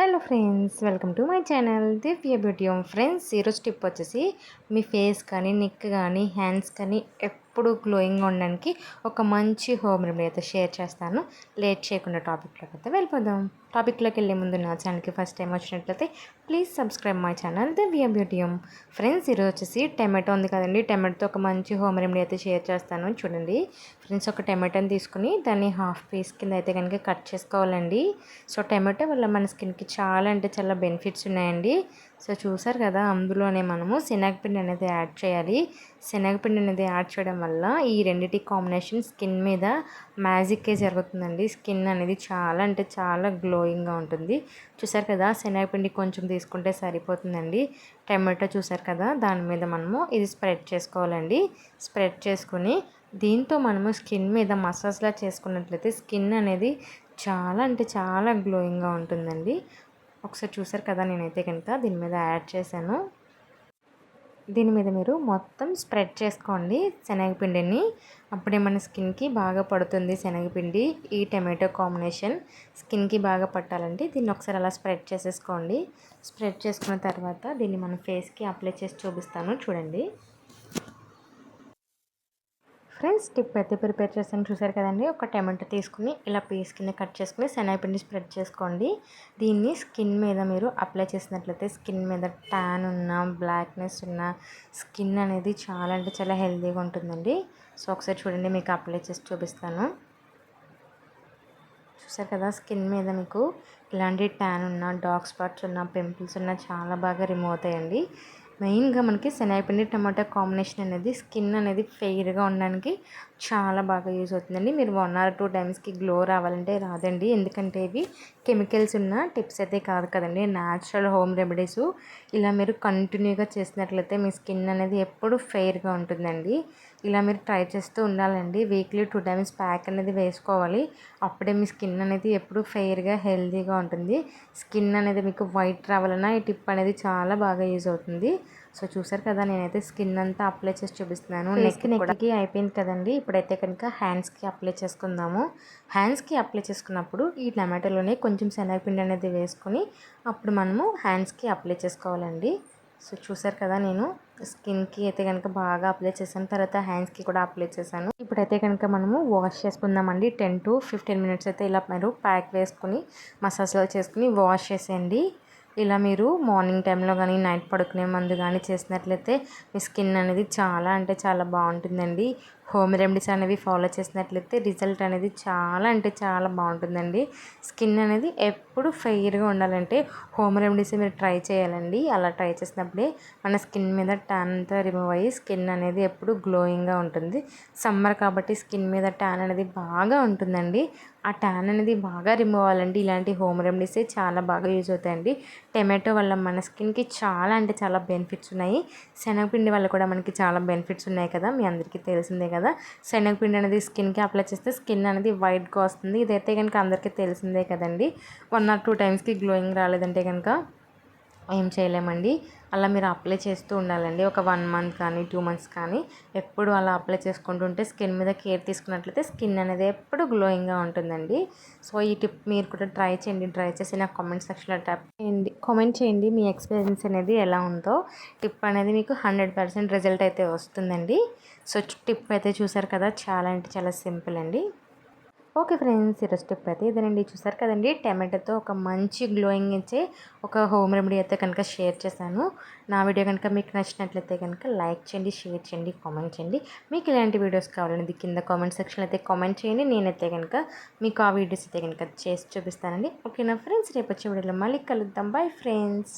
Hello friends welcome to my channel. Divya beauty home. Friends ఈరోజు tip వచ్చేసి మీ face కానీ నెక్ కానీ హ్యాండ్స్ కానీ ఎప్పుడు గ్లోయింగ్ ఉండడానికి ఒక మంచి హోమ్ రెమెడీ అయితే షేర్ చేస్తాను. లేట్ చేయకుండా టాపిక్లోకి అయితే వెళ్ళిపోదాం. టాపిక్లోకి వెళ్ళే ముందు నా ఛానల్కి ఫస్ట్ టైం వచ్చినట్లయితే please subscribe my channel Divya beauty friends ఈరోజు వచ్చేసి టమాటో ఉంది కదండి. టమాటోతో ఒక మంచి హోమ్ రెమెడీ అయితే షేర్ చేస్తాను. చూడండి. ఫ్రెండ్స్ ఒక టమాటోని తీసుకుని దాన్ని హాఫ్ పీస్ కింద అయితే కనుక కట్ చేసుకోవాలండి. సో టమాటో వల్ల మన స్కిన్కి చాలా అంటే చాలా బెనిఫిట్స్ ఉన్నాయండి. సో చూసారు కదా అందులోనే మనము శనగపిండి అనేది యాడ్ చేయాలి. శనగపిండి అనేది యాడ్ చేయడం వల్ల ఈ రెండింటి కాంబినేషన్ స్కిన్ మీద మ్యాజిక్కే జరుగుతుందండి. స్కిన్ అనేది చాలా అంటే చాలా గ్లోయింగ్గా ఉంటుంది. చూసారు కదా శనగపిండి కొంచెం తీసుకుంటే సరిపోతుందండి. టమాటో చూసారు కదా దాని మీద మనము ఇది స్ప్రెడ్ చేసుకోవాలండి. స్ప్రెడ్ చేసుకుని దీంతో మనము స్కిన్ మీద మసాజ్లా చేసుకున్నట్లయితే స్కిన్ అనేది చాలా అంటే చాలా గ్లోయింగ్గా ఉంటుందండి. ఒకసారి చూసారు కదా నేనైతే కనుక దీని మీద యాడ్ చేశాను. దీని మీద మీరు మొత్తం స్ప్రెడ్ చేసుకోండి శనగపిండిని. అప్పుడే మన స్కిన్కి బాగా పడుతుంది శనగపిండి ఈ టమాటో కాంబినేషన్ స్కిన్కి బాగా పట్టాలంటే దీన్ని ఒకసారి అలా స్ప్రెడ్ చేసేసుకోండి. స్ప్రెడ్ చేసుకున్న తర్వాత దీన్ని మన ఫేస్కి అప్లై చేసి చూపిస్తాను. చూడండి. ఫ్రెండ్స్ టిప్ అయితే ప్రిపేర్ చేస్తాను చూసారు కదండి? ఒక టమాటో తీసుకుని ఇలా పీస్ కింద కట్ చేసుకుని శనగపిండి స్ప్రెడ్ చేసుకోండి. దీన్ని స్కిన్ మీద మీరు అప్లై చేసినట్లయితే స్కిన్ మీద ట్యాన్ ఉన్న బ్లాక్నెస్ ఉన్న స్కిన్ అనేది చాలా అంటే చాలా హెల్తీగా ఉంటుందండి. సో ఒకసారి చూడండి మీకు అప్లై చేసి చూపిస్తాను. చూసారు కదా? స్కిన్ మీద మీకు ఇలాంటి ట్యాన్ ఉన్న డార్క్ స్పాట్స్ ఉన్న పింపుల్స్ ఉన్న చాలా బాగా రిమూవ్ అవుతాయండి. మెయిన్గా మనకి శనగపిండి టమాటా కాంబినేషన్ అనేది స్కిన్ అనేది ఫెయిర్గా ఉండడానికి చాలా బాగా యూజ్ అవుతుందండి. మీరు వన్ ఆర్ టూ టైమ్స్కి గ్లో రావాలంటే రాదండి. ఎందుకంటే ఇవి కెమికల్స్ ఉన్న టిప్స్ అయితే కాదు కదండి. Natural home remedies. ఇలా మీరు కంటిన్యూగా చేసినట్లయితే మీ స్కిన్ అనేది ఎప్పుడు ఫెయిర్గా ఉంటుందండి. ఇలా మీరు ట్రై చేస్తూ ఉండాలండి. వీక్లీ టూ టైమ్స్ ప్యాక్ అనేది వేసుకోవాలి. అప్పుడే మీ స్కిన్ అనేది ఎప్పుడు ఫెయిర్గా హెల్తీగా ఉంటుంది. స్కిన్ అనేది మీకు వైట్ రావాలన్నా ఈ టిప్ అనేది చాలా బాగా యూజ్ అవుతుంది. సో చూసారు కదా నేనైతే స్కిన్ అంతా అప్లై చేసి చూపిస్తున్నాను. నెక్ నెక్కి అయిపోయింది కదండి. ఇప్పుడైతే కనుక హ్యాండ్స్కి అప్లై చేసుకుందాము. హ్యాండ్స్కి అప్లై చేసుకున్నప్పుడు ఈ టమాటోలోనే కొంచెం శనగపిండి అనేది వేసుకొని అప్పుడు మనము హ్యాండ్స్కి అప్లై చేసుకోవాలండి. సో చూసారు కదా నేను స్కిన్కి అయితే కనుక బాగా అప్లై చేశాను. తర్వాత హ్యాండ్స్కి కూడా అప్లై చేశాను. ఇప్పుడైతే కనుక మనము వాష్ చేసుకుందామండి. టెన్ టు ఫిఫ్టీన్ మినిట్స్ అయితే ఇలా మీరు ప్యాక్ వేసుకుని మసాజ్లో చేసుకుని వాష్ చేసేయండి. ఇలా మీరు మార్నింగ్ టైంలో కానీ నైట్ పడుకునే ముందు కానీ చేసినట్లయితే మీ స్కిన్ అనేది చాలా అంటే చాలా బాగుంటుందండి. హోమ్ రెమెడీస్ అనేవి ఫాలో చేసినట్లయితే రిజల్ట్ అనేది చాలా అంటే చాలా బాగుంటుందండి. స్కిన్ అనేది ఎప్పుడు ఫెయిర్గా ఉండాలంటే హోమ్ రెమెడీస్ మీరు ట్రై చేయాలండి. అలా ట్రై చేసినప్పుడే మన స్కిన్ మీద ట్యాన్ అంతా రిమూవ్ అయ్యి స్కిన్ అనేది ఎప్పుడు గ్లోయింగ్గా ఉంటుంది. సమ్మర్ కాబట్టి స్కిన్ మీద ట్యాన్ అనేది బాగా ఉంటుందండి. ఆ ట్యాన్ అనేది బాగా రిమూవ్ అవ్వాలంటే ఇలాంటి హోమ్ రెమెడీసే చాలా బాగా యూజ్ అవుతాయండి. టమాటో వల్ల మన స్కిన్కి చాలా అంటే చాలా బెనిఫిట్స్ ఉన్నాయి. శనగపిండి వల్ల కూడా మనకి చాలా బెనిఫిట్స్ ఉన్నాయి కదా. మీ అందరికీ తెలిసిందే కదా. కదా? శనగపిండి అనేది స్కిన్కి అప్లై చేస్తే స్కిన్ అనేది వైట్గా వస్తుంది. ఇదైతే కనుక అందరికీ తెలిసిందే కదండి. వన్ ఆర్ టూ టైమ్స్కి గ్లోయింగ్ రాలేదంటే కనుక ఏం చేయలేమండి. అలా మీరు అప్లై చేస్తూ ఉండాలండి. ఒక వన్ మంత్ కానీ టూ మంత్స్ కానీ ఎప్పుడు అలా అప్లై చేసుకుంటుంటే స్కిన్ మీద కేర్ తీసుకున్నట్లయితే స్కిన్ అనేది ఎప్పుడు గ్లోయింగ్గా ఉంటుందండి. సో ఈ టిప్ మీరు కూడా ట్రై చేయండి. ట్రై చేసి నాకు కామెంట్ సెక్షన్లో ట్యాప్ చేయండి. కామెంట్ చేయండి మీ ఎక్స్పీరియన్స్ అనేది ఎలా ఉందో. టిప్ అనేది మీకు హండ్రెడ్ పర్సెంట్ రిజల్ట్ అయితే వస్తుందండి. సో టిప్ అయితే చూసారు కదా? చాలా అంటే చాలా సింపుల్ అండి. ఓకే ఫ్రెండ్స్ ఈరోజు స్టెప్ అయితే ఇదేనండి. చూసారు కదండి టమాటోతో ఒక మంచి గ్లోయింగ్ ఇచ్చే ఒక హోమ్ రెమెడీ అయితే కనుక షేర్ చేశాను. నా వీడియో కనుక మీకు నచ్చినట్లయితే కనుక లైక్ చేయండి షేర్ చేయండి కామెంట్ చేయండి. మీకు ఇలాంటి వీడియోస్ కావాలనేది కింద కామెంట్ సెక్షన్ అయితే కామెంట్ చేయండి. నేనైతే కనుక మీకు ఆ వీడియోస్ అయితే కనుక చేసి చూపిస్తానండి. ఓకేనా ఫ్రెండ్స్ రేపు వచ్చే వీడియోలో మళ్ళీ కలుద్దాం. Bye friends.